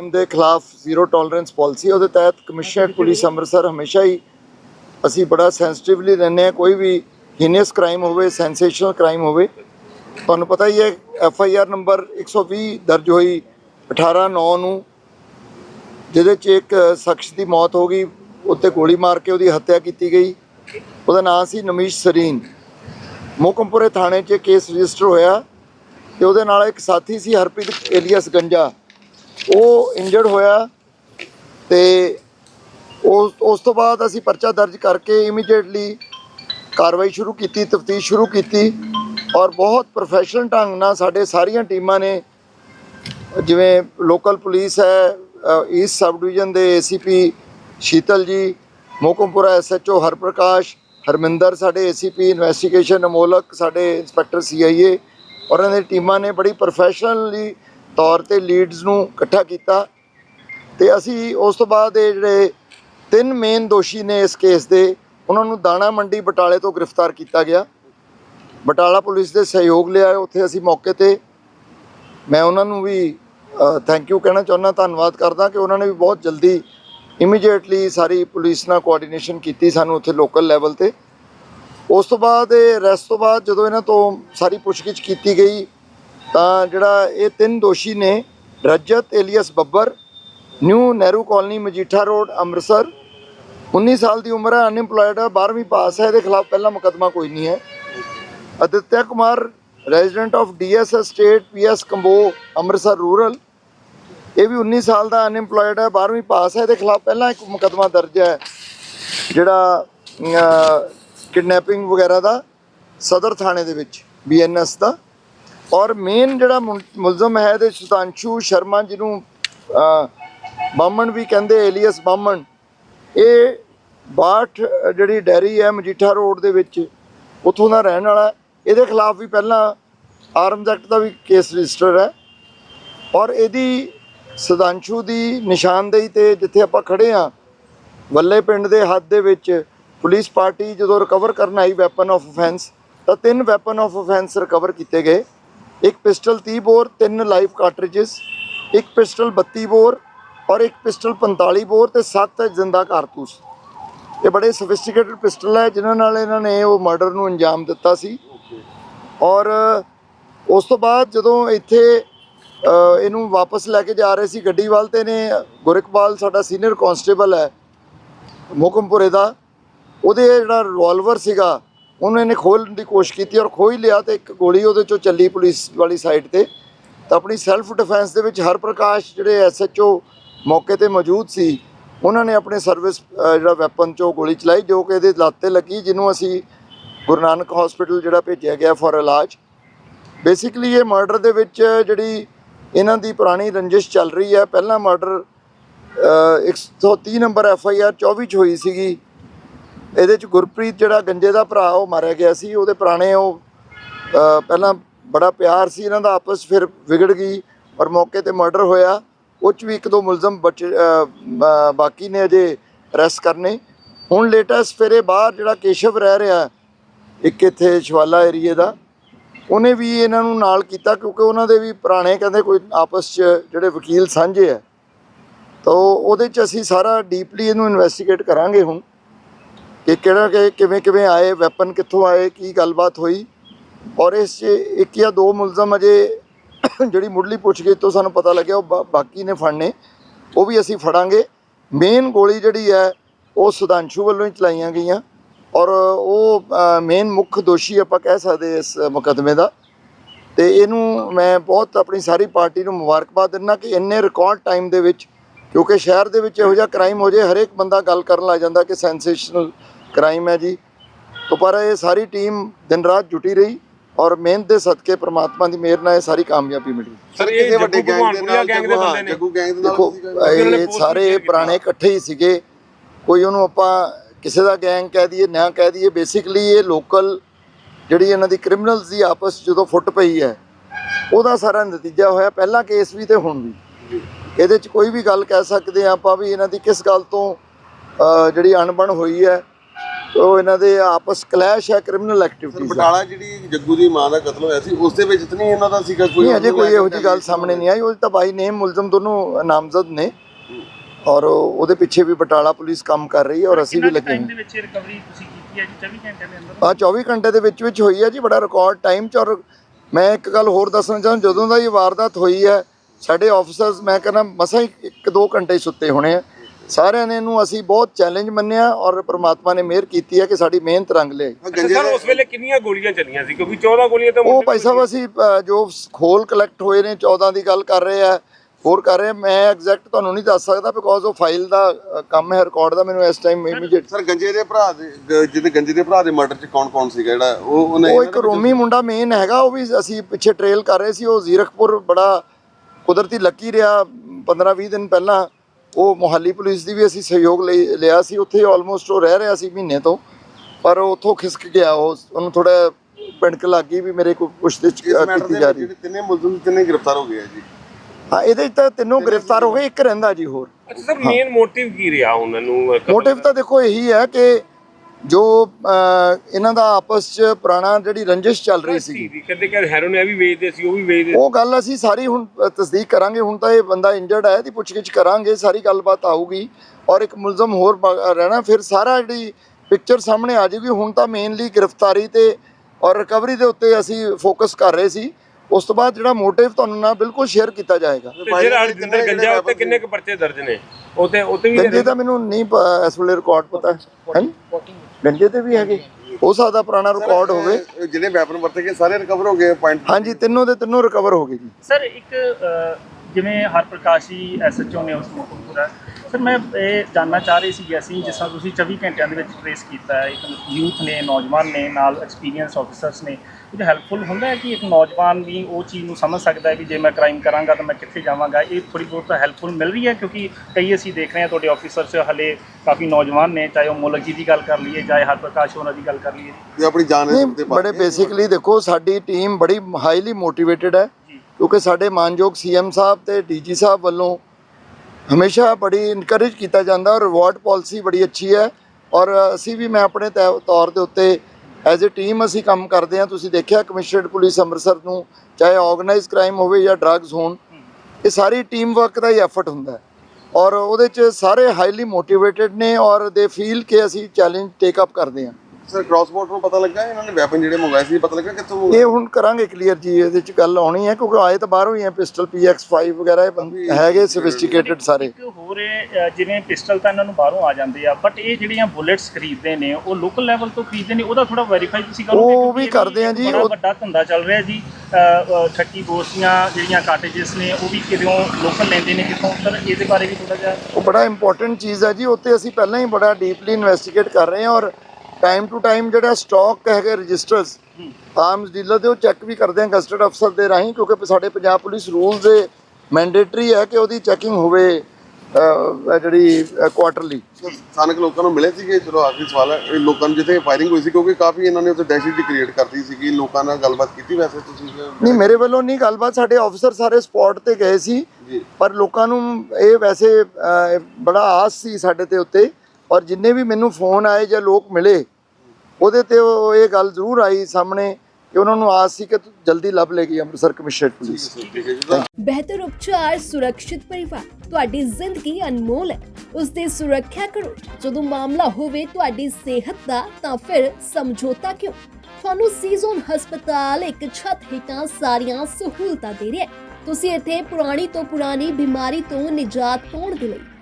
Crime ਦੇ ਖਿਲਾਫ zero tolerance policy ਉਹਦੇ ਤਹਿਤ ਕਮਿਸ਼ਨਰੇਟ ਪੁਲਿਸ ਅੰਮ੍ਰਿਤਸਰ ਹਮੇਸ਼ਾ ਹੀ ਅਸੀਂ ਬੜਾ ਸੈਂਸਿਟਿਵਲੀ ਰਹਿੰਦੇ ਹਾਂ ਕੋਈ ਵੀ ਹੀਨੀਅਸ ਕ੍ਰਾਈਮ ਹੋਵੇ ਸੈਂਸੇਸ਼ਨਲ ਕ੍ਰਾਈਮ ਹੋਵੇ ਤੁਹਾਨੂੰ ਪਤਾ ਹੀ ਹੈ ਐਫ ਆਈ ਆਰ ਨੰਬਰ 120 ਦਰਜ ਹੋਈ 18 9 ਨੂੰ ਜਿਹਦੇ 'ਚ ਇੱਕ ਸ਼ਖਸ ਦੀ ਮੌਤ ਹੋ ਗਈ ਉੱਤੇ ਗੋਲੀ ਮਾਰ ਕੇ ਉਹਦੀ ਹੱਤਿਆ ਕੀਤੀ ਗਈ ਉਹਦਾ ਨਾਮ ਸੀ ਨਮੀਸ਼ ਸਰੀਨ। ਮੋਕਮਪੁਰੇ ਥਾਣੇ 'ਚ ਕੇਸ ਰਜਿਸਟਰ ਹੋਇਆ ਤੇ ਉਹਦੇ ਨਾਲ ਇੱਕ ਸਾਥੀ ਸੀ ਹਰਪ੍ਰੀਤ ਏਲੀਅਸ ਗੰਜਾ। ਉਹ ਇੰਜਰਡ ਹੋਇਆ ਤੇ ਉਸ ਉਸ ਤੋਂ ਬਾਅਦ ਅਸੀਂ ਪਰਚਾ ਦਰਜ ਕਰਕੇ ਇਮੀਡੀਏਟਲੀ ਕਾਰਵਾਈ ਸ਼ੁਰੂ ਕੀਤੀ, ਤਫਤੀਸ਼ ਸ਼ੁਰੂ ਕੀਤੀ ਔਰ ਬਹੁਤ ਪ੍ਰੋਫੈਸ਼ਨਲ ਢੰਗ ਨਾਲ ਸਾਡੇ ਸਾਰੀਆਂ ਟੀਮਾਂ ਨੇ ਜਿਵੇਂ ਲੋਕਲ ਪੁਲਿਸ ਹੈ ਈਸਟ ਸਬ ਡਿਵੀਜ਼ਨ ਦੇ ਏਸੀਪੀ ਸ਼ੀਤਲ ਜੀ, ਮੋਕਮਪੁਰਾ ਐਸਐਚਓ ਹਰਪ੍ਰਕਾਸ਼, ਹਰਮਿੰਦਰ ਸਾਡੇ ਏਸੀਪੀ ਇਨਵੈਸਟੀਗੇਸ਼ਨ ਅਮੋਲਕ ਸਾਡੇ ਇੰਸਪੈਕਟਰ ਸੀਆਈਏ ਔਰ ਇਹਨਾਂ ਦੀ ਟੀਮਾਂ ਨੇ ਬੜੀ ਪ੍ਰੋਫੈਸ਼ਨਲੀ ਤੌਰ ਤੇ ਲੀਡਸ ਨੂੰ ਇਕੱਠਾ ਕੀਤਾ ਤੇ ਅਸੀਂ ਉਸ ਤੋਂ ਬਾਅਦ ਇਹ ਜਿਹੜੇ ਤਿੰਨ ਮੇਨ ਦੋਸ਼ੀ ਨੇ ਇਸ ਕੇਸ ਦੇ, ਉਹਨਾਂ ਨੂੰ ਦਾਣਾ ਮੰਡੀ ਬਟਾਲੇ ਤੋਂ ਗ੍ਰਿਫਤਾਰ ਕੀਤਾ ਗਿਆ। ਬਟਾਲਾ ਪੁਲਿਸ ਦੇ ਸਹਿਯੋਗ ਲਿਆ ਉੱਥੇ ਅਸੀਂ ਮੌਕੇ ਤੇ ਮੈਂ ਉਹਨਾਂ ਨੂੰ ਵੀ ਥੈਂਕ ਯੂ ਕਹਿਣਾ ਚਾਹੁੰਦਾ, ਧੰਨਵਾਦ ਕਰਦਾ ਕਿ ਉਹਨਾਂ ਨੇ ਵੀ ਬਹੁਤ ਜਲਦੀ ਇਮੀਡੀਏਟਲੀ ਸਾਰੀ ਪੁਲਿਸ ਨਾਲ ਕੋਆਰਡੀਨੇਸ਼ਨ ਕੀਤੀ ਸਾਨੂੰ ਉੱਥੇ ਲੋਕਲ ਲੈਵਲ ਤੇ। ਉਸ ਤੋਂ ਬਾਅਦ ਇਹ ਅਰੈਸਟ ਤੋਂ ਬਾਅਦ ਜਦੋਂ ਇਹਨਾਂ ਤੋਂ ਸਾਰੀ ਪੁੱਛਗਿੱਛ ਕੀਤੀ ਗਈ ਤਾਂ ਜਿਹੜਾ ਇਹ ਤਿੰਨ ਦੋਸ਼ੀ ਨੇ, Rajat alias Babbar, new Nehru colony, Majitha road, Amritsar 19 ਸਾਲ ਦੀ ਉਮਰ ਹੈ, ਅਨਇੰਪਲੋਇਡ ਹੈ 12ਵੀਂ ਪਾਸ ਹੈ, ਇਹਦੇ ਖਿਲਾਫ ਪਹਿਲਾ ਮੁਕੱਦਮਾ ਕੋਈ ਨਹੀਂ ਹੈ। Aditya Kumar, resident of DS state PS Kambo, Amritsar rural, ਇਹ ਵੀ 19 ਸਾਲ ਦਾ ਅਨਇੰਪਲੋਇਡ ਹੈ 12ਵੀਂ ਪਾਸ ਹੈ, ਇਹਦੇ ਖਿਲਾਫ ਪਹਿਲਾਂ ਇੱਕ ਮੁਕੱਦਮਾ ਦਰਜ ਹੈ, ਜਿਹੜਾ ਕਿਡਨੈਪਿੰਗ ਵਗੈਰਾ ਦਾ, ਸਦਰ ਥਾਣੇ ਦੇ ਵਿੱਚ ਬੀਐਨਐਸ ਦਾ। ਔਰ ਮੇਨ ਜਿਹੜਾ ਮੁਲ- ਮੁਲਜ਼ਮ ਹੈ ਇਹਦੇ ਸੁਤਾਂਸ਼ੂ ਸ਼ਰਮਾ ਜਿਹਨੂੰ ਅਹ, ਬਾਮਣ ਵੀ ਕਹਿੰਦੇ ਏਲੀਅਸ ਬਾਮਣ ਇਹ ਬਾਠ ਜਿਹੜੀ ਡੈਰੀ ਹੈ ਮਜੀਠਾ ਰੋਡ ਦੇ ਵਿੱਚ ਉੱਥੋਂ ਦਾ ਰਹਿਣ ਵਾਲਾ ਇਹਦੇ ਖਿਲਾਫ ਵੀ ਪਹਿਲਾਂ ਆਰਮਜ਼ ਐਕਟ ਦਾ ਵੀ ਕੇਸ ਰਜਿਸਟਰ ਹੈ। ਔਰ ਇਹਦੀ ਸੁਦਾਂਸ਼ੂ ਦੀ ਨਿਸ਼ਾਨਦੇਹੀ ਤੇ ਜਿੱਥੇ ਆਪਾਂ ਖੜੇ ਆ ਵੱਲੇ ਪਿੰਡ ਦੇ ਹੱਦ ਦੇ ਵਿੱਚ ਪੁਲਿਸ ਪਾਰਟੀ ਜਦੋਂ ਰਿਕਵਰ ਕਰਨ ਆਈ ਵੈਪਨ ਆਫ ਅਫੈਂਸ ਤਾਂ ਤਿੰਨ ਵੈਪਨ ਆਫ ਅਫੈਂਸ ਰਿਕਵਰ ਕੀਤੇ ਗਏ। ਇੱਕ ਪਿਸਟਲ 30 ਬੋਰ, ਤਿੰਨ ਲਾਈਫ ਕਾਰਟ੍ਰਿਜਸ, ਇੱਕ ਪਿਸਟਲ 32 ਬੋਰ ਔਰ ਇੱਕ ਪਿਸਟਲ 45 ਬੋਰ ਤੇ 7 ਜ਼ਿੰਦਾ ਕਾਰਤੂਸ। ਇਹ ਬੜੇ ਸੋਫਿਸਟੀਕੇਟਡ ਪਿਸਟਲ ਹੈ, ਜਿਨ੍ਹਾਂ ਨਾਲ ਇਹਨਾਂ ਨੇ ਉਹ ਮਰਡਰ ਨੂੰ ਅੰਜਾਮ ਦਿੱਤਾ ਸੀ। ਔਰ ਉਸ ਤੋਂ ਬਾਅਦ ਜਦੋਂ ਇੱਥੇ ਇਹਨੂੰ ਵਾਪਸ ਲੈ ਕੇ ਜਾ ਰਹੇ ਸੀ ਗੱਡੀ ਵੱਲ ਤੇ ਨੇ ਗੁਰਕਪਾਲ ਸਾਡਾ ਸੀਨੀਅਰ ਕਾਂਸਟੇਬਲ ਹੈ ਮੋਕਮਪੁਰੇ ਦਾ, ਉਹਦੇ ਜਿਹੜਾ ਰਿਵਾਲਵਰ ਸੀਗਾ ਉਹਨੇ ਨੇ ਖੋਲ੍ਹਣ ਦੀ ਕੋਸ਼ਿਸ਼ ਕੀਤੀ ਔਰ ਖੋਹ ਲਿਆ ਤੇ ਇੱਕ ਗੋਲੀ ਉਹਦੇ ਚੋਂ ਚੱਲੀ ਪੁਲਿਸ ਵਾਲੀ ਸਾਈਡ ਤੇ। ਤਾਂ ਆਪਣੀ ਸੈਲਫ ਡਿਫੈਂਸ ਦੇ ਵਿੱਚ ਹਰ ਪ੍ਰਕਾਸ਼ ਜਿਹੜੇ ਐਸਐਚਓ ਮੌਕੇ ਤੇ ਮੌਜੂਦ ਸੀ, ਉਹਨਾਂ ਨੇ ਆਪਣੇ ਸਰਵਿਸ ਜਿਹੜਾ ਵੈਪਨ ਚੋਂ ਗੋਲੀ ਚਲਾਈ ਜੋ ਕਿ ਇਹਦੇ ਲੱਤ ਤੇ ਲੱਗੀ ਜਿਹਨੂੰ ਅਸੀਂ ਗੁਰੂ ਨਾਨਕ ਹਸਪੀਟਲ ਜਿਹੜਾ ਭੇਜਿਆ ਗਿਆ ਫॉर ਇਲਾਜ। ਬੇਸਿਕਲੀ ਇਹ ਮਰਡਰ ਦੇ ਵਿੱਚ ਜਿਹੜੀ ਇਹਨਾਂ ਦੀ ਪੁਰਾਣੀ ਰੰਜਿਸ਼ ਚੱਲ ਰਹੀ ਹੈ, ਪਹਿਲਾ murder 130 number F I R 24 ਚ ਹੋਈ ਸੀਗੀ। ਇਹਦੇ ਚ ਗੁਰਪ੍ਰੀਤ ਜਿਹੜਾ ਗੰਜੇ ਦਾ ਭਰਾ, ਉਹ ਮਾਰਿਆ ਗਿਆ ਸੀ। ਉਹਦੇ ਪੁਰਾਣੇ ਉਹ ਪਹਿਲਾਂ ਬੜਾ ਪਿਆਰ ਸੀ ਇਹਨਾਂ ਦਾ, ਆਪਸ ਫਿਰ ਵਿਗੜ ਗਈ ਔਰ ਮੌਕੇ ਤੇ ਮਰਡਰ ਹੋਇਆ। ਉਹ 'ਚ ਵੀ ਇੱਕ ਦੋ ਮੁਲਜ਼ਮ ਬਚ ਬਾਕੀ ਨੇ ਅਜੇ ਅਰੈਸਟ ਕਰਨੇ। ਹੁਣ ਲੇਟੈਸਟ ਫਿਰ ਇਹ ਬਾਹਰ ਜਿਹੜਾ ਕੇਸ਼ਵ ਰਹਿ ਰਿਹਾ, ਇੱਕ ਇੱਥੇ ਸ਼ਵਾਲਾ ਏਰੀਏ ਦਾ, ਉਹਨੇ ਵੀ ਇਹਨਾਂ ਨੂੰ ਨਾਲ ਕੀਤਾ ਕਿਉਂਕਿ ਉਹਨਾਂ ਦੇ ਵੀ ਪੁਰਾਣੇ ਕਹਿੰਦੇ ਕੋਈ ਆਪਸ 'ਚ ਜਿਹੜੇ ਵਕੀਲ ਸਾਂਝੇ ਆ। ਤਾਂ ਉਹਦੇ 'ਚ ਅਸੀਂ ਸਾਰਾ ਡੀਪਲੀ ਇਹਨੂੰ ਇਨਵੈਸਟੀਗੇਟ ਕਰਾਂਗੇ ਹੁਣ। ਕਿ ਕਿਹੜਾ ਕਿ ਕਿਵੇਂ ਕਿਵੇਂ ਆਏ ਵੈਪਨ ਕਿੱਥੋਂ ਆਏ, ਕੀ ਗੱਲਬਾਤ ਹੋਈ? ਔਰ ਇਸ 'ਚ ਇੱਕ ਜਾਂ ਦੋ ਮੁਲਜ਼ਮ ਅਜੇ ਜਿਹੜੀ ਮੁੱਢਲੀ ਪੁੱਛਗਿੱਛ ਤੋਂ ਸਾਨੂੰ ਪਤਾ ਲੱਗਿਆ, ਉਹ ਬਾਕੀ ਨੇ ਫੜਨੇ। ਉਹ ਵੀ ਅਸੀਂ ਫੜਾਂਗੇ। ਮੇਨ ਗੋਲੀ ਜਿਹੜੀ ਹੈ, ਉਹ ਸੁਦਾਂਸ਼ੂ ਵੱਲੋਂ ਹੀ ਚਲਾਈਆਂ ਗਈਆਂ। ਔਰ ਉਹ ਮੇਨ ਮੁੱਖ ਦੋਸ਼ੀ ਆਪਾਂ ਕਹਿ ਸਕਦੇ ਇਸ ਮੁਕੱਦਮੇ ਦਾ। ਤੇ ਇਹਨੂੰ ਮੈਂ ਬਹੁਤ ਆਪਣੀ ਸਾਰੀ ਪਾਰਟੀ ਨੂੰ ਮੁਬਾਰਕਬਾਦ ਦਿੰਦਾ ਕਿ ਇੰਨੇ ਰਿਕਾਰਡ ਟਾਈਮ ਦੇ ਵਿੱਚ, ਕਿਉਂਕਿ ਸ਼ਹਿਰ ਦੇ ਵਿੱਚ ਇਹੋ ਜਿਹਾ ਕ੍ਰਾਈਮ ਹੋ ਜੇ ਹਰੇਕ ਬੰਦਾ ਗੱਲ ਕਰਨ ਲੱਗ ਜਾਂਦਾ ਕਿ ਸੈਂਸੇਸ਼ਨਲ ਕ੍ਰਾਈਮ ਹੈ ਜੀ। ਤੋਂ ਪਰ ਇਹ ਸਾਰੀ ਟੀਮ ਦਿਨ ਰਾਤ ਜੁਟੀ ਰਹੀ ਔਰ ਮਿਹਨਤ ਦੇ ਸਦਕੇ ਪ੍ਰਮਾਤਮਾ ਦੀ ਮਿਹਰ ਨਾਲ ਇਹ ਸਾਰੀ ਕਾਮਯਾਬੀ ਮਿਲੀ। ਸਰ ਇਹ ਵੱਡੇ ਗੈਂਗ ਦੇ ਨਾਲ ਗੈਂਗ ਦੇ ਬੰਦੇ ਨੇ। ਜੱਗੂ ਗੈਂਗ ਦੇ ਨਾਲ। ਇਹ ਸਾਰੇ ਪੁਰਾਣੇ ਇਕੱਠੇ ਹੀ ਸੀਗੇ। ਕੋਈ ਉਹਨੂੰ ਆਪਾਂ ਕਿਸੇ ਦਾ ਗੈਂਗ ਕਹਿ ਦਈਏ ਨਾ ਕਹਿ ਦਈਏ। ਬੇਸਿਕਲੀ ਇਹ ਲੋਕਲ ਜਿਹੜੀ ਇਹਨਾਂ ਦੀ ਕ੍ਰਿਮੀਨਲਸ ਦੀ ਆਪਸ ਜਦੋਂ ਫੁੱਟ ਪਈ ਹੈ ਉਹਦਾ ਸਾਰਾ ਨਤੀਜਾ ਹੋਇਆ। ਪਹਿਲਾ ਕੇਸ ਵੀ ਤੇ ਹੁਣ ਵੀ। ਇਹਦੇ 'ਚ ਕੋਈ ਵੀ ਗੱਲ ਕਹਿ ਸਕਦੇ ਆ ਆਪਾਂ ਵੀ ਇਹਨਾਂ ਦੀ ਕਿਸ ਗੱਲ ਤੋਂ ਜਿਹੜੀ ਅਣਬਣ ਹੋਈ ਹੈ। ਉਹ ਇਹਨਾਂ ਦੇ ਆਪਸ ਕਲੈਸ਼ ਹੈ ਕ੍ਰਿਮੀਨਲ ਸਰ ਐਕਟੀਵਿਟੀਜ਼ ਬਟਾਲਾ ਜਿਹੜੀ ਜੱਗੂ ਦੀ ਮਾਂ ਦਾ ਕਤਲ ਹੋਇਆ ਸੀ ਉਸ ਦੇ ਵਿੱਚ ਤਾਂ ਨਹੀਂ ਇਹਨਾਂ ਦਾ ਸੀਗਾ ਕੋਈ ਨਹੀਂ ਅਜੇ ਕੋਈ ਇਹੋ ਜਿਹੀ ਗੱਲ ਸਾਹਮਣੇ ਨਹੀਂ ਆਈ। ਉਹ ਤਾਂ ਬਾਈ ਨੇਮ ਮੁਲਜ਼ਮ ਦੋਨੋਂ ਨਾਮਜ਼ਦ ਨੇ। ਔਰ ਉਹ- ਉਹਦੇ ਪਿੱਛੇ ਵੀ ਬਟਾਲਾ ਪੁਲਿਸ ਕੰਮ ਕਰ ਰਹੀ ਹੈ ਔਰ ਅਸੀਂ ਵੀ ਲੱਗੇ ਹਾਂ। ਦੇ ਵਿੱਚ ਰਿਕਵਰੀ ਤੁਸੀਂ ਕੀਤੀ ਹੈ ਜੀ? 24 ਘੰਟੇ ਦੇ ਅੰਦਰ? ਆ 24 ਘੰਟੇ ਦੇ ਵਿੱਚ ਵਿੱਚ ਹੋਈ ਹੈ ਜੀ ਬੜਾ ਰਿਕਾਰਡ ਟਾਈਮ ਚ। ਔਰ ਮੈਂ ਇੱਕ ਗੱਲ ਹੋਰ ਦੱਸਣਾ ਚਾਹੁੰਦਾ ਜਦੋਂ ਦਾ ਇਹ ਵਾਰਦਾਤ ਹੋਈ ਹੈ ਸਾਡੇ ਆਫੀਸਰਸ ਮੈਂ ਕਹਿੰਦਾ ਮਸਾਂ ਹੀ ਇੱਕ ਦੋ ਘੰਟੇ ਹੀ ਸੁੱਤੇ ਹੋਣੇ ਆ। ਸਾਰਿਆਂ ਨੇ ਇਹਨੂੰ ਅਸੀਂ ਬਹੁਤ ਚੈਲੰਜ ਮੰਨਿਆ ਔਰ ਪ੍ਰਮਾਤਮਾ ਨੇ ਮਿਹਰ ਕੀਤੀ ਹੈ ਕਿ ਸਾਡੀ ਮਿਹਨਤ ਰੰਗ ਲਿਆਈ। ਸਰ ਉਸ ਵੇਲੇ ਕਿੰਨੀਆਂ ਗੋਲੀਆਂ ਚੱਲੀਆਂ ਸੀ? ਕਿਉਂਕਿ 14 ਗੋਲੀਆਂ ਤਾਂ ਉਹ ਭਾਈ ਸਾਹਿਬ ਅਸੀਂ ਅ, ਜੋ ਖੋਲ ਕਲੈਕਟ ਹੋਏ ਨੇ 14 ਦੀ ਗੱਲ ਕਰ ਰਹੇ ਆ ਹੋਰ ਕਰ ਰਹੇ ਆ। ਮੈਂ ਐਗਜ਼ੈਕਟ ਤੁਹਾਨੂੰ ਨਹੀਂ ਦੱਸ ਸਕਦਾ ਬਿਕੋਜ਼ ਉਹ ਫਾਈਲ ਦਾ ਅ, ਕੰਮ ਹੈ ਰਿਕਾਰਡ ਦਾ ਮੈਨੂੰ ਇਸ ਟਾਈਮ ਇਮੀਡੀਏਟ ਸਰ ਗੰਜੇ ਦੇ ਭਰਾ ਦੇ ਗ- ਜਿਹਦੇ ਗੰਜੇ ਦੇ ਭਰਾ ਦੇ ਮਰਡਰ ਚ ਕੌਣ ਕੌਣ ਸੀਗਾ ਜਿਹੜਾ ਉਹ ਉਹਨੇ ਉਹ ਇੱਕ ਰੋਮੀ ਮੁੰਡਾ ਮੇਨ ਹੈਗਾ ਉਹ ਵੀ ਅਸੀਂ ਪਿੱਛੇ ਟ੍ਰੇਲ ਕਰ ਰਹੇ ਸੀ ਉਹ ਜ਼ੀਰਕਪੁਰ ਬੜਾ ਕੁਦਰਤੀ ਲੱਕੀ ਰਿਹਾ 15-20 ਦਿਨ ਪਹਿਲਾਂ। ਉਹ ਮੁਹੱਲੀ ਪੁਲਿਸ ਦੀ ਵੀ ਅਸੀਂ ਸਹਿਯੋਗ ਲਈ- ਲਿਆ ਸੀ ਉੱਥੇ ਆਲਮੋਸਟ ਉਹ ਰਹਿ ਰਿਹਾ ਸੀ ਮਹੀਨੇ ਤੋਂ ਪਰ ਉਹ ਉੱਥੋਂ ਖਿਸਕ ਗਿਆ ਉਹ ਉਹਨੂੰ ਥੋੜਾ ਪਿੰਡਕ ਲੱਗ ਗਈ ਵੀ ਮੇਰੇ ਕੋਲ ਮੈਟਰ ਕੀਤੀ ਜਾ ਰਹੀ ਜਿਹੜੇ ਤਿੰਨੇ ਮੁਲਜ਼ਮ ਤਿੰਨੇ ਗ੍ਰਿਫਤਾਰ ਹੋ ਗਏ ਜੀ। ਹਾਂ ਇਹਦੇ ਤਾਂ ਤਿੰਨੋਂ ਗ੍ਰਿਫਤਾਰ ਹੋ ਗਏ ਇੱਕ ਰਹਿੰਦਾ ਜੀ ਹੋਰ। ਅੱਛਾ ਸਰ ਮੇਨ ਮੋਟਿਵ ਕੀ ਰਿਹਾ ਉਹਨਾਂ ਨੂੰ ਮੋਟਿਵ ਤਾਂ ਦੇਖੋ ਇਹੀ ਹੈ ਕਿ ਜੋ ਇਹਨਾਂ ਦਾ ਆਪਸ 'ਚ ਪੁਰਾਣਾ ਜਿਹੜੀ ਰੰਜਿਸ਼ ਚੱਲ ਰਹੀ ਸੀ। ਕਹਿੰਦੇ ਕਿ ਹੈਰੋਨ ਇਹ ਵੀ ਵੇਚਦੇ ਸੀ ਉਹ ਵੀ ਵੇਚਦੇ ਉਹ ਗੱਲ ਅਸੀਂ ਸਾਰੀ ਹੁਣ ਤਸਦੀਕ ਕਰਾਂਗੇ ਹੁਣ ਤਾਂ ਇਹ ਬੰਦਾ ਇੰਜਰਡ ਹੈ ਦੀ ਪੁੱਛਗਿੱਛ ਕਰਾਂਗੇ ਸਾਰੀ ਗੱਲਬਾਤ ਆਊਗੀ। ਔਰ ਇੱਕ ਮੁਲਜ਼ਮ ਹੋਰ ਰਹਿਣਾ ਫਿਰ ਸਾਰਾ ਜਿਹੜੀ ਪਿਕਚਰ ਸਾਹਮਣੇ ਆ ਜਾਊਗੀ। ਹੁਣ ਤਾਂ ਮੇਨਲੀ ਗ੍ਰਿਫਤਾਰੀ ਤੇ ਔਰ ਰਿਕਵਰੀ ਦੇ ਉੱਤੇ ਅਸੀਂ ਫੋਕਸ ਕਰ ਰਹੇ ਸੀ। ਉਸ ਤੋਂ ਬਾਅਦ ਜਿਹੜਾ ਮੋਟਿਵ ਤੁਹਾਨੂੰ ਨਾਲ ਬਿਲਕੁਲ ਸ਼ੇਅਰ ਕੀਤਾ ਜਾਏਗਾ। ਜਿਹੜਾ ਹਰਜਿੰਦਰ ਗੰਜਾ ਉੱਤੇ ਕਿੰਨੇ ਕੁ ਪਰਚੇ ਦਰਜ ਨੇ? ਉਹਤੇ ਉੱਤੇ ਵੀ ਗੰਜੇ ਤਾਂ ਮੈਨੂੰ ਨਹੀਂ ਇਸ ਵੇਲੇ ਰਿਕਾਰਡ ਪਤਾ। ਹੈ? ਗੰਜੇ ਤੇ ਵੀ ਹੈਗੇ। ਹੋ ਸਕਦਾ ਪੁਰਾਣਾ ਰਿਕਾਰਡ ਹੋਵੇ। ਜਿਹੜੇ ਵੈਪਨ ਵਰਤੇ ਗਏ ਸਾਰੇ ਰਿਕਵਰ ਹੋ ਗਏ ਪੁਆਇੰਟ ਹਾਂਜੀ ਤਿੰਨੋਂ ਦੇ ਤਿੰਨੋਂ ਰਿਕਵਰ ਹੋ ਗਏ ਜੀ। ਸਰ ਇੱਕ ਜਿਵੇਂ ਹਰਪ੍ਰਕਾਸ਼ ਜੀ ਐਸਐਚਓ ਨੇ ਉਸ ਮੁਕਮਪੁਰਾ ਸਰ ਮੈਂ ਇਹ ਜਾਨਣਾ ਚਾਹ ਰਹੀ ਸੀ ਅਸੀਂ ਜਿਸ ਤਰ੍ਹਾਂ ਤੁਸੀਂ 24 ਘੰਟਿਆਂ ਦੇ ਵਿੱਚ ਟ੍ਰੇਸ ਕੀਤਾ ਹੈ ਇੱਕ ਯੂਥ ਨੇ ਨੌਜਵਾਨ ਨੇ ਨਾਲ ਐਕਸਪੀਰੀਅੰਸ ਆਫੀਸਰਸ ਨੇ। ਇਹ ਹੈਲਪਫੁਲ ਹੁੰਦਾ ਹੈ ਕਿ ਇੱਕ ਨੌਜਵਾਨ ਵੀ ਉਹ ਚੀਜ਼ ਨੂੰ ਸਮਝ ਸਕਦਾ ਹੈ ਕਿ ਜੇ ਮੈਂ ਕ੍ਰਾਈਮ ਕਰਾਂਗਾ ਤਾਂ ਮੈਂ ਕਿੱਥੇ ਜਾਵਾਂਗਾ? ਇਹ ਥੋੜੀ ਬਹੁਤ ਤਾਂ ਹੈਲਪਫੁਲ ਮਿਲ ਰਹੀ ਹੈ ਕਿਉਂਕਿ ਕਈ ਅਸੀਂ ਦੇਖ ਰਹੇ ਹਾਂ ਤੁਹਾਡੇ ਆਫੀਸਰਸ ਹਲੇ ਕਾਫੀ ਨੌਜਵਾਨ ਨੇ ਚਾਹੇ ਉਹ ਮੁਲਕ ਜੀ ਦੀ ਗੱਲ ਕਰ ਲਈਏ ਚਾਹੇ ਹਰਪ੍ਰਕਾਸ਼ ਹੋਰਾਂ ਦੀ ਗੱਲ ਕਰ ਲਈਏ। ਤੇ ਆਪਣੀ ਜਾਨ ਪਾ ਬੜੇ ਕੇ ਬੇਸਿਕਲੀ ਦੇਖੋ ਸਾਡੀ ਟੀਮ ਬੜੀ ਹਾਈਲੀ ਮੋਟੀਵੇਟਿਡ ਹੈ ਕਿਉਂਕਿ ਸਾਡੇ ਮਾਨਯੋਗ ਸੀਐਮ ਸਾਹਿਬ ਤੇ ਡੀਜੀ ਸਾਹਿਬ ਵੱਲੋਂ ਹਮੇਸ਼ਾ ਬੜੀ ਇਨਕਰੇਜ ਕੀਤਾ ਜਾਂਦਾ ਔਰ ਰਿਵਾਰਡ ਪਾਲਿਸੀ ਬੜੀ ਅੱਛੀ ਹੈ ਔਰ ਅਸੀਂ ਵੀ ਮੈਂ ਆਪਣੇ ਤੈ- ਤੌਰ ਦੇ ਉੱਤੇ ਐਜ਼ ਅ ਟੀਮ ਅਸੀਂ ਕੰਮ ਕਰਦੇ ਹਾਂ। ਤੁਸੀਂ ਦੇਖਿਆ ਕਮਿਸ਼ਨਰਡ ਪੁਲਿਸ ਅੰਮ੍ਰਿਤਸਰ ਨੂੰ, ਚਾਹੇ ਆਰਗੇਨਾਈਜ਼ ਕ੍ਰਾਈਮ ਹੋਵੇ ਜਾਂ ਡਰੱਗਸ ਹੋਣ, ਇਹ ਸਾਰੀ ਟੀਮ ਵਰਕ ਦਾ ਹੀ ਐਫਰਟ ਹੁੰਦਾ ਹੈ ਔਰ ਉਹਦੇ 'ਚ ਸਾਰੇ ਹਾਈਲੀ ਮੋਟੀਵੇਟਿਡ ਨੇ ਔਰ ਦੇ ਫੀਲ ਕਿ ਅਸੀਂ ਚੈਲੰਜ ਟੇਕ ਅਪ ਕਰਦੇ ਹਾਂ। ਸਰ ਕ੍ਰਾਸ ਬੋਰਡ ਨੂੰ ਪਤਾ ਲੱਗਾ? ਇਹਨਾਂ ਨੇ ਵੈਪਨ ਜਿਹੜੇ ਮੰਗਾਏ ਸੀ ਪਤਾ ਲੱਗਾ ਕਿੱਥੋਂ ਮੰਗਾਏ ਇਹ ਹੁਣ ਕਰਾਂਗੇ ਕਲੀਅਰ ਜੀ ਇਹਦੇ ਚ ਗੱਲ ਆਉਣੀ ਹੈ ਕਿਉਂਕਿ ਆਏ ਤਾਂ ਬਾਹਰੋਂ ਹੀ ਆ ਪਿਸਟਲ PX5 ਵਗੈਰਾ ਇਹ ਬੰਦ- ਹੈਗੇ ਸੋਫਿਸਟੀਕੇਟਡ ਸਾਰੇ। ਇੱਕ ਹੋਰ ਇਹ, ਅ, ਜਿਵੇਂ ਪਿਸਟਲ ਤਾਂ ਇਹਨਾਂ ਨੂੰ ਬਾਹਰੋਂ ਆ ਜਾਂਦੇ ਆ ਬਟ ਇਹ ਜਿਹੜੀਆਂ ਬੁllets ਖਰੀਦਦੇ ਨੇ ਉਹ ਲੋਕਲ ਲੈਵਲ ਤੋਂ ਖਰੀਦਦੇ ਨੇ ਉਹਦਾ ਥੋੜਾ ਵੈਰੀਫਾਈ ਤੁਸੀਂ ਕਰੋ ਉਹ ਵੀ ਕਰਦੇ ਆ ਜੀ, ਬੜਾ ਉਹ- ਵੱਡਾ ਧੰਦਾ ਚੱਲ ਰਿਹਾ ਜੀ ਅ, ਅ, ਠੱਗੀ ਬੋਸੀਆਂ ਜਿਹੜੀਆਂ ਕਾਟੇਜਸ ਨੇ ਉਹ ਵੀ ਕਿਦੋਂ ਲੋਕਲ ਲੈਂਦੇ ਨੇ ਕਿੱਥੋਂ? ਸਰ ਇਹਦੇ ਬਾਰੇ ਵੀ ਥੋੜਾ ਜਿਹਾ ਉਹ ਬੜਾ ਇੰਪੋਰਟੈਂਟ ਚੀਜ਼ ਹੈ ਜੀ ਉੱਤੇ ਅਸੀਂ ਪਹਿਲਾਂ ਹੀ ਬੜਾ ਡੀਪਲੀ ਇਨਵੈਸਟੀਗੇਟ ਕਰ ਰਹੇ ਹਾਂ ਔਰ ਟਾਈਮ ਟੂ ਟਾਈਮ ਜਿਹੜਾ ਸਟਾਕ ਹੈਗੇ ਰਜਿਸਟਰਸ ਆਰਮਸ ਡੀਲਰ ਦੇ ਉਹ ਚੈੱਕ ਵੀ ਕਰਦੇ ਹਾਂ ਗਸਟਡ ਅਫਸਰ ਦੇ ਰਾਹੀਂ ਕਿਉਂਕਿ ਸਾਡੇ ਪੰਜਾਬ ਪੁਲਿਸ ਰੂਲਸ ਦੇ ਮੈਂਡੇਟਰੀ ਹੈ ਕਿ ਉਹਦੀ ਚੈਕਿੰਗ ਹੋਵੇ ਜਿਹੜੀ ਕੁਆਟਰਲੀ ਸਥਾਨਕ ਲੋਕਾਂ ਨੂੰ ਮਿਲੇ ਸੀਗੇ ਚਲੋ ਆਖਰੀ ਸਵਾਲ ਹੈ ਇਹ ਲੋਕਾਂ ਨੂੰ ਜਿੱਥੇ ਫਾਇਰਿੰਗ ਹੋਈ ਸੀ ਕਿਉਂਕਿ ਕਾਫੀ ਇਹਨਾਂ ਨੇ ਉੱਥੇ ਦਹਿਸ਼ਤ ਕ੍ਰੀਏਟ ਕਰਤੀ ਸੀਗੀ ਲੋਕਾਂ ਨਾਲ ਗੱਲਬਾਤ ਕੀਤੀ ਵੈਸੇ ਤੁਸੀਂ? ਨਹੀਂ ਮੇਰੇ ਵੱਲੋਂ ਨਹੀਂ ਗੱਲਬਾਤ ਸਾਡੇ ਆਫੀਸਰ ਸਾਰੇ ਸਪੌਟ ਤੇ ਗਏ ਸੀ ਪਰ ਲੋਕਾਂ ਨੂੰ ਇਹ ਵੈਸੇ ਬੜਾ ਆਸ ਸੀ ਸਾਡੇ ਤੇ ਉੱਤੇ। ਔਰ ਜਿੰਨੇ ਵੀ ਮੈਨੂੰ ਫੋਨ ਆਏ ਜਾਂ ਲੋਕ ਮਿਲੇ ਉਹਦੇ ਤੇ ਉਹ ਇਹ ਗੱਲ ਜ਼ਰੂਰ ਆਈ ਸਾਹਮਣੇ ਕਿ ਉਹਨਾਂ ਨੂੰ ਆਸ ਸੀ ਕਿ ਜਲਦੀ ਲੱਭ ਲੇਗੀ ਅੰਮ੍ਰਿਤਸਰ ਕਮਿਸ਼ਨਰੇਟ ਪੁਲਿਸ। ਬਿਹਤਰ ਉਪਚਾਰ ਸੁਰੱਖਿਅਤ ਪਰਿਵਾਰ ਤੁਹਾਡੀ ਜ਼ਿੰਦਗੀ ਅਨਮੋਲ ਹੈ। ਉਸ ਦੀ ਸੁਰੱਖਿਆ ਕਰੋ। ਜਦੋਂ ਮਾਮਲਾ ਹੋਵੇ ਤੁਹਾਡੀ ਸਿਹਤ ਦਾ ਤਾਂ ਫਿਰ ਸਮਝੌਤਾ ਕਿਉਂ? ਤੁਹਾਨੂੰ ਸੀਜ਼ਨ ਹਸਪਤਾਲ ਇੱਕ ਛੱਤ ਹੇਠਾਂ ਸਾਰੀਆਂ ਸਹੂਲਤਾਂ ਦੇ ਰਿਹਾ ਹੈ। ਤੁਸੀਂ ਇੱਥੇ ਪੁਰਾਣੀ ਤੋਂ ਪੁਰਾਣੀ ਬਿਮਾਰੀ ਤੋਂ ਨਿਜਾਤ ਪਾਉਣ ਦੇ ਲਈ